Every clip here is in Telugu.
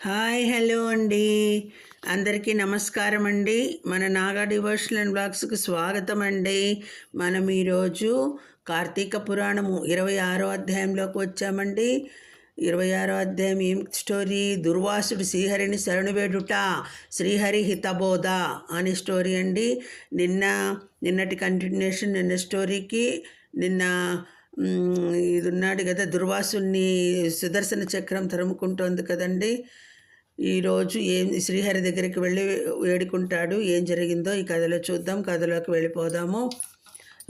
హాయ్ హలో అండి. అందరికీ నమస్కారం అండి. మన నాగా డివోషనల్ అండ్ బ్లాగ్స్కి స్వాగతం అండి. మనం ఈరోజు కార్తీక పురాణము ఇరవై ఆరో అధ్యాయంలోకి వచ్చామండి. ఇరవై ఆరో అధ్యాయం ఏం స్టోరీ? దుర్వాసుడు శ్రీహరిని శరణువేడుట శ్రీహరి హితబోధ అనే స్టోరీ అండి. నిన్న నిన్నటి కంటిన్యూషన్ నిన్న స్టోరీకి నిన్న ఇది ఉన్నాడు కదా దుర్వాసుని సుదర్శన చక్రం తరుముకుంటోంది కదండి. ఈరోజు ఏం శ్రీహరి దగ్గరికి వెళ్ళి వేడుకుంటాడు. ఏం జరిగిందో ఈ కథలో చూద్దాం. కథలోకి వెళ్ళిపోదాము.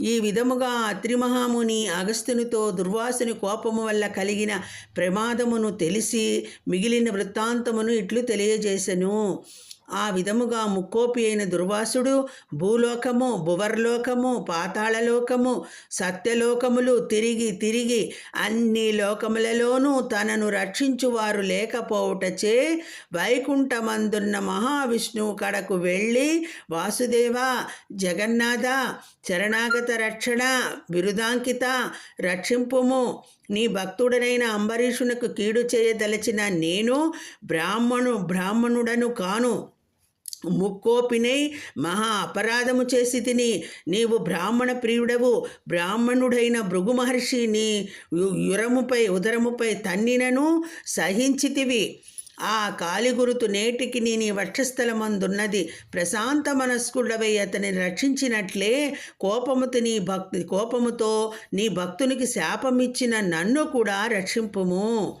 ఈ విధముగా అత్రిమహాముని అగస్త్యునితో దుర్వాసుని కోపము వల్ల కలిగిన ప్రమాదమును తెలిసి మిగిలిన వృత్తాంతమును ఇట్లు తెలియజేశను ఆ విధముగా ముక్కోపి అయిన దుర్వాసుడు భూలోకము భువర్లోకము పాతాళలోకము సత్యలోకములు తిరిగి తిరిగి అన్ని లోకములలోనూ తనను రక్షించువారు లేకపోవుటచే వైకుంఠమందున్న మహావిష్ణువు కడకు వెళ్ళి వాసుదేవ జగన్నాథ శరణాగత రక్షణ బిరుదాంకిత రక్షింపుము. నీ భక్తుడనైన అంబరీషునకు కీడు చేయదలచిన నేను బ్రాహ్మణు బ్రాహ్మణుడను కాను. ముక్కోపినై మహా అపరాధము చేసి తిని నీవు బ్రాహ్మణ ప్రియుడవు. బ్రాహ్మణుడైన భృగు మహర్షి నీ యురముపై ఉదరముపై తన్నినను సహించితివి. ఆ కాలిగురుతు నేటికి నీ నీ వక్షస్థలమందున్నది. ప్రశాంత మనస్కుడవై అతని రక్షించినట్లే కోపముతో నీ భక్తి కోపముతో నీ భక్తునికి శాపమిచ్చిన నన్ను కూడా రక్షింపుము.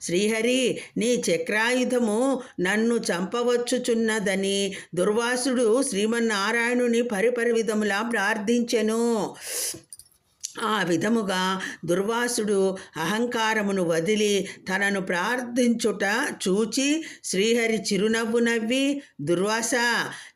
శ్రీహరి నీ చక్రాయుధము నన్ను చంపవచ్చుచున్నదని దుర్వాసుడు శ్రీమన్నారాయణుని పరిపరివిధములా ప్రార్థించెను. ఆ విధముగా దుర్వాసుడు అహంకారమును వదిలి తనను ప్రార్థించుట చూచి శ్రీహరి చిరునవ్వు నవ్వి దుర్వాస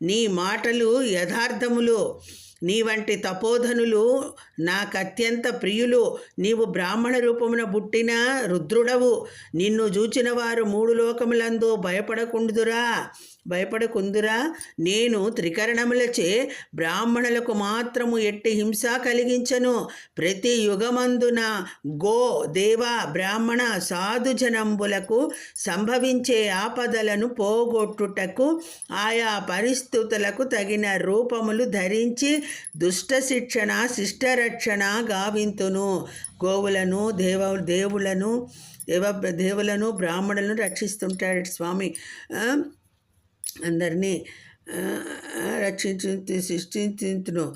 నీ మాటలు యథార్థములు. నీ వంటి తపోధనులు నాకు అత్యంత ప్రియులు. నీవు బ్రాహ్మణ రూపమున పుట్టిన రుద్రుడవు. నిన్ను చూచిన వారు మూడు లోకములందు భయపడకుండుదురా. భయపడకుందురా. నేను త్రికరణములచే బ్రాహ్మణులకు మాత్రము ఎట్టి హింస కలిగించను. ప్రతి యుగమందున గో దేవ బ్రాహ్మణ సాధుజనంబులకు సంభవించే ఆపదలను పోగొట్టుటకు ఆయా పరిస్థితులకు తగిన రూపములు ధరించి దుష్ట శిక్షణ శిష్టరక్షణ గావింతును. గోవులను దేవ దేవులను దేవ దేవులను బ్రాహ్మణులను రక్షిస్తుంటాడు స్వామి. అందరినీ రక్షించు సృష్టించును.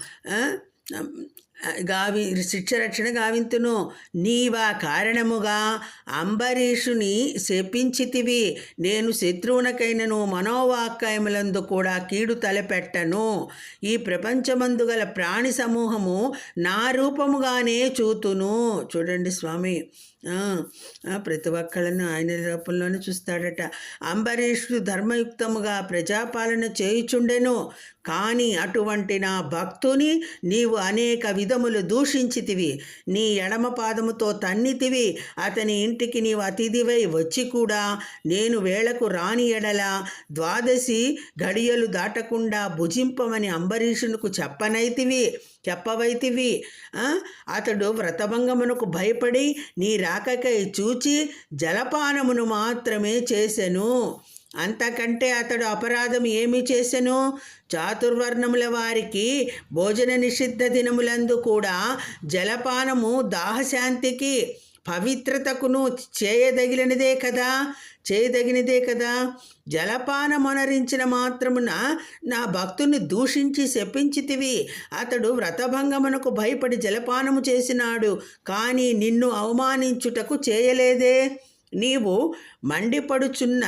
గావి శిక్షరక్షణ గావింతును. నీవా కారణముగా అంబరీషుని శపించితివి. నేను శత్రువునకైనను మనోవాక్యములందు కూడా కీడు తలపెట్టను. ఈ ప్రపంచమందు గల ప్రాణి సమూహము నా రూపముగానే చూతును. చూడండి స్వామి. ప్రతి ఒక్కళ్ళను ఆయన రూపంలోనే చూస్తాడట. అంబరీషుడు ధర్మయుక్తముగా ప్రజాపాలన చేయుచుండెను. కానీ అటువంటి నా భక్తుని నీవు అనేక విధములు దూషించితివి. నీ ఎడమ పాదముతో తన్నితివి. అతని ఇంటికి నీవు అతిథివై వచ్చి కూడా నేను వేళకు రాని ఎడల ద్వాదశి గడియలు దాటకుండా భుజింపమని అంబరీషునకు చెప్పనైతివి చెప్పవైతివి. అతడు వ్రతభంగమునకు భయపడి నీ రాకకై చూచి జలపానమును మాత్రమే చేసెను. అంతకంటే అతడు అపరాధం ఏమి చేసెను? చాతుర్వర్ణముల వారికి భోజన నిషిద్ధ దినములందు కూడా జలపానము దాహశాంతికి పవిత్రతకును చేయదగినదే కదా చేయదగినదే కదా. జలపానమొనరించిన మాత్రమున నా భక్తుని దూషించి శపించితివి. అతడు వ్రతభంగమునకు భయపడి జలపానము చేసినాడు కానీ నిన్ను అవమానించుటకు చేయలేదే. నీవు మండిపడుచున్న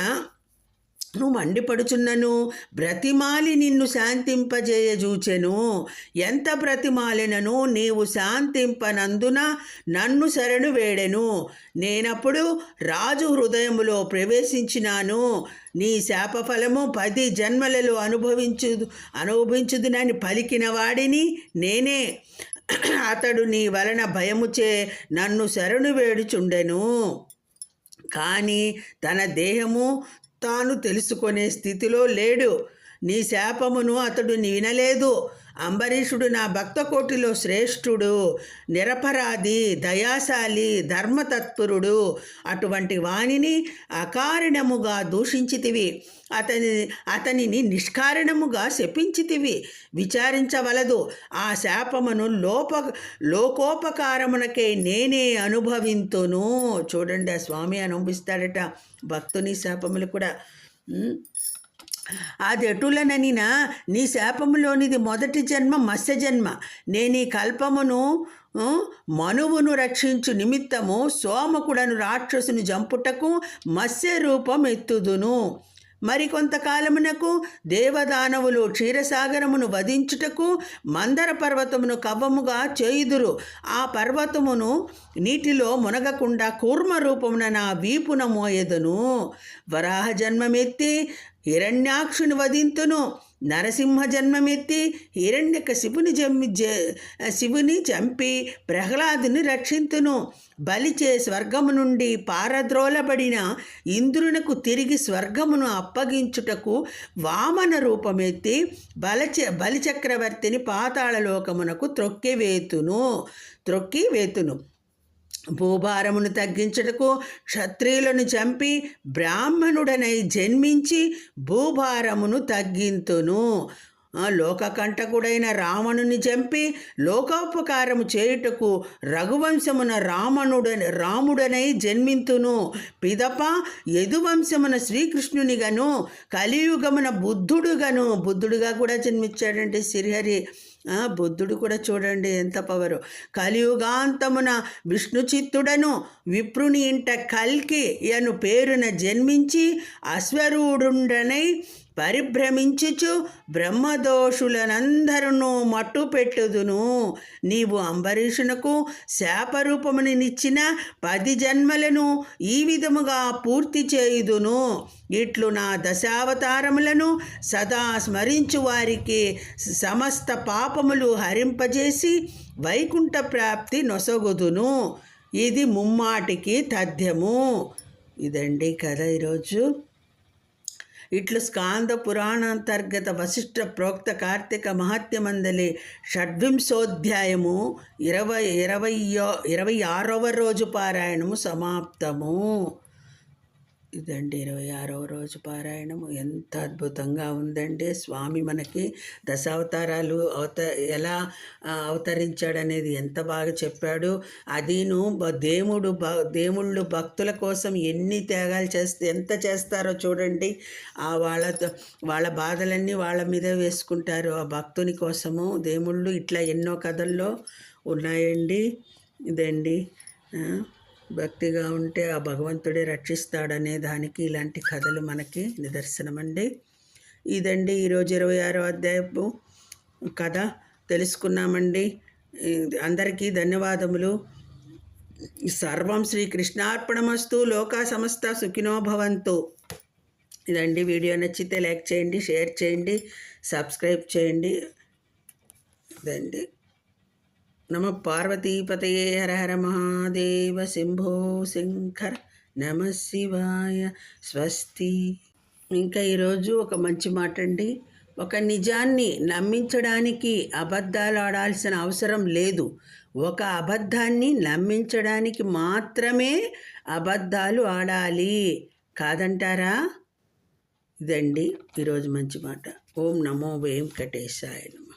నువ్వు మండిపడుచున్నను. బ్రతిమాలి నిన్ను శాంతింపజేయజూచెను. ఎంత బ్రతిమాలినను నీవు శాంతింపనందున నన్ను శరణు వేడెను. నేనప్పుడు రాజు హృదయములో ప్రవేశించినాను. నీ శాపఫలము పది జన్మలలో అనుభవించు అనుభవించుదునని పలికిన వాడిని నేనే. అతడు నీ వలన భయముచే నన్ను శరణు వేడుచుండెను. కానీ తన దేహము తాను తెలుసుకునే స్థితిలో లేడు. నీ శాపమును అతడు వినలేదు అంబరీషుడు నా భక్త కోటిలో శ్రేష్ఠుడు. నిరపరాధి దయాశాలి ధర్మతత్పరుడు. అటువంటి వాణిని అకారణముగా దూషించితివి. అతని అతనిని నిష్కారణముగా శపించితివి. విచారించవలదు. ఆ శాపమును లోప లోకోపకారమునకే నేనే అనుభవింతును. చూడండి ఆ స్వామి అనుభవిస్తాడట. భక్తుని శాపములు కూడా. అది ఎటులననినా నీ శాపములోనిది మొదటి జన్మ మత్స్య జన్మ. నేను ఈ కల్పమును మనువును రక్షించు నిమిత్తము సోమకుడను రాక్షసుని జంపుటకు మత్స్య రూపం ఎత్తుదును. మరికొంతకాలమునకు దేవదానవులు క్షీరసాగరమును వధించుటకు మందర పర్వతమును కవ్వముగా చేయుదురు. ఆ పర్వతమును నీటిలో మునగకుండా కూర్మ రూపమున నా వీపున మోయెదను. వరాహ జన్మమెత్తి హిరణ్యాక్షుని వధింతును. నరసింహ జన్మమెత్తి హిరణ్యక శివుని జమ్మి జ- శివుని చంపి ప్రహ్లాదుని రక్షింతును. బలిచే స్వర్గము నుండి పారద్రోలబడిన ఇంద్రునకు తిరిగి స్వర్గమును అప్పగించుటకు వామన రూపమెత్తి బలచ బలిచక్రవర్తిని పాతాళలోకమునకు త్రొక్కివేతును త్రొక్కి వేతును. భూభారమును తగ్గించుటకు క్షత్రియులను చంపి బ్రాహ్మణుడనై జన్మించి భూభారమును తగ్గింతును. లోకకంటకుడైన రావణుని చంపి లోకోపకారము చేయుటకు రఘువంశమున రామణుడ రాముడనై జన్మింతును. పిదప యదువంశమున శ్రీకృష్ణునిగను కలియుగమున బుద్ధుడుగను బుద్ధుడుగా కూడా జన్మించాడంటే శ్రీహరి. బుద్ధుడు కూడా చూడండి ఎంత పవరు. కలియుగాంతమున విష్ణు చిత్తుడను విప్రుని ఇంట కల్కి అను పేరున జన్మించి అశ్వరూఢుండనై పరిభ్రమించుచు బ్రహ్మదోషులనందరును మట్టుపెట్టుదును. నీవు అంబరీషునకు శాపరూపమునిచ్చిన పది జన్మలను ఈ విధముగా పూర్తి చేయుదును. ఇట్లు నా దశావతారములను సదా స్మరించు వారికి సమస్త పాపములు హరింపజేసి వైకుంఠ ప్రాప్తి నొసగుదును. ఇది ముమ్మాటికి తథ్యము. ఇదండి కథ ఈరోజు. ఇట్లు స్కాంద పురాణాంతర్గత వశిష్ఠ ప్రోక్త కార్తీక మహాత్యమందలి షడ్వింశోధ్యాయము ఇరవై ఇరవయో ఇరవై ఆరవ రోజు పారాయణము సమాప్తము. ఇదండి ఇరవై ఆరవ రోజు పారాయణము ఎంత అద్భుతంగా ఉందండి. స్వామి మనకి దశావతారాలు అవత ఎలా అవతరించాడనేది ఎంత బాగా చెప్పాడు. అదీను బ- దేవుడు భ దేవుళ్ళు భక్తుల కోసం ఎన్ని త్యాగాలు చేస్తే ఎంత చేస్తారో చూడండి. ఆ వాళ్ళ వాళ్ళ బాధలన్నీ వాళ్ళ మీద వేసుకుంటారు. ఆ భక్తుని కోసము దేవుళ్ళు ఇట్లా ఎన్నో కథల్లో ఉన్నాయండి. ఇదండి భక్తిగా ఉంటే ఆ భగవంతుడే రక్షిస్తాడనే దానికి ఇలాంటి కథలు మనకి నిదర్శనమండి. ఇదండి ఈరోజు ఇరవై ఆరో అధ్యాయపు కథ. తెలుసుకున్నామండి. అందరికీ ధన్యవాదములు. సర్వం శ్రీకృష్ణార్పణమస్తు లోకా సమస్త సుఖినోభవంతు ఇదండి వీడియో నచ్చితే లైక్ చేయండి షేర్ చేయండి సబ్స్క్రైబ్ చేయండి. ఇదండి. నమ పార్వతీపతయే హర హర మహాదేవ శంభో శంకర నమ శివాయ స్వస్తి. ఇంకా ఈరోజు ఒక మంచి మాట అండి ఒక నిజాన్ని నమ్మించడానికి అబద్ధాలు ఆడాల్సిన అవసరం లేదు. ఒక అబద్ధాన్ని నమ్మించడానికి మాత్రమే అబద్ధాలు ఆడాలి. కాదంటారా? ఇదండి ఈరోజు మంచి మాట. ఓం నమో వెంకటేశాయ నమ.